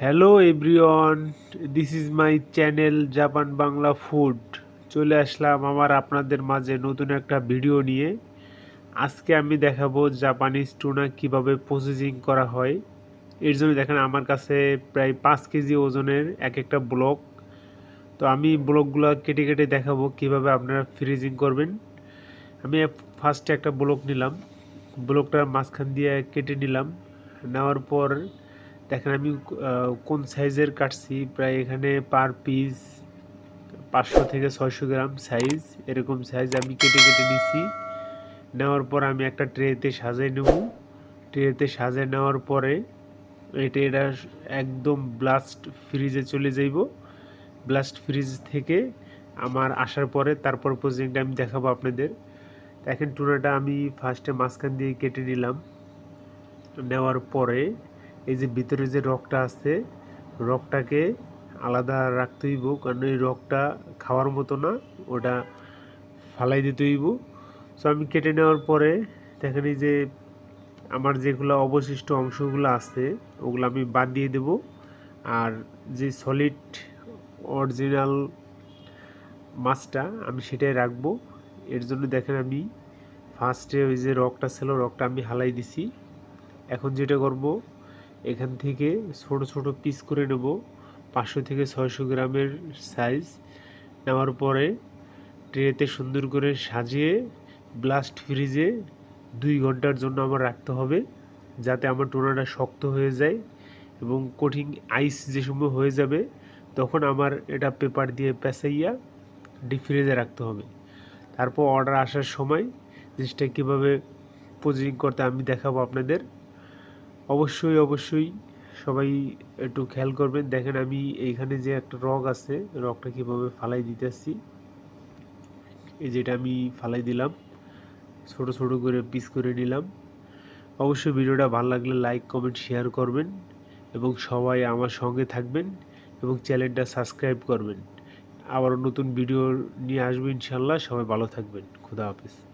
Hello everyone this is my channel Japan Bangla food চলে আসলাম আমার আপনাদের মাঝে নতুন একটা ভিডিও নিয়ে। আজকে আমি দেখাবো জাপানিজ টুনা কীভাবে প্রসেসিং করা হয়। এর জন্য দেখেন, আমার কাছে প্রায় পাঁচ কেজি ওজনের এক একটা ব্লক তো আমি ব্লকগুলো কেটে কেটে দেখাবো কীভাবে আপনারা ফ্রিজিং করবেন। আমি ফার্স্টে একটা ব্লক নিলাম। ব্লকটার মাঝখান দিয়ে কেটে নিলাম। নেওয়ার পর দেখেন আমি কোন সাইজের কাটছি, প্রায় এখানে পার পিস পাঁচশো থেকে ছয়শো গ্রাম সাইজ এরকম সাইজ আমি কেটে কেটে নিছি। নেওয়ার পর আমি একটা ট্রেতে সাজিয়ে নেব। ট্রেতে সাজিয়ে নেওয়ার পরে এটা এটা একদম ব্লাস্ট ফ্রিজে চলে যাইব। ব্লাস্ট ফ্রিজ থেকে আমার আসার পরে তারপর প্রজেক্টটা আমি দেখাবো আপনাদের। দেখেন টুনাটা আমি ফার্স্টে মাঝখান দিয়ে কেটে নিলাম। নেওয়ার পরে এই যে ভিতরে যে রকটা আছে রকটাকে আলাদা রাখতে হইব, কারণ এই রকটা খাওয়ার মতো না, ওটা ফালাই দিতে হইব। সো আমি কেটে নেওয়ার পরে দেখেন এই যে আমার যেগুলো অবশিষ্ট অংশগুলো আছে, ওগুলো আমি বাদ দিয়ে দেব। আর যে সলিড অরিজিনাল মাছটা আমি সেটাই রাখব। এর জন্য দেখেন আমি ফার্স্টে ওই যে রকটা ছিল রকটা আমি হালাই দিছি। এখন যেটা করব এখান থেকে ছোট ছোট পিস করে নেব। পাঁচশো থেকে ছয়শো গ্রামের সাইজ নেওয়ার পরে ট্রেতে সুন্দর করে সাজিয়ে ব্লাস্ট ফ্রিজে দুই ঘণ্টার জন্য আমার রাখতে হবে, যাতে আমার টোনাটা শক্ত হয়ে যায় এবং কঠিন আইস যে সময় হয়ে যাবে, তখন আমার এটা পেপার দিয়ে পেঁচাইয়া ডিপ ফ্রিজে রাখতে হবে। তারপর অর্ডার আসার সময় জিনিসটা কীভাবে প্রসেসিং করতে আমি দেখাবো আপনাদের। অবশ্যই অবশ্যই। সবাই একটু খেয়াল করবেন। দেখেন আমি এইখানে যে একটা রগ আছে, রগটা কীভাবে ফালাই দিতেছি এই যেটা আমি ফালাই দিলাম, ছোট ছোট করে পিস করে নিলাম। অবশ্যই ভিডিওটা ভালো লাগলে লাইক কমেন্ট শেয়ার করবেন এবং সবাই আমার সঙ্গে থাকবেন এবং চ্যানেলটা সাবস্ক্রাইব করবেন। আবারও নতুন ভিডিও নিয়ে আসব ইনশাল্লাহ। সবাই ভালো থাকবেন। খুদা হাফিজ।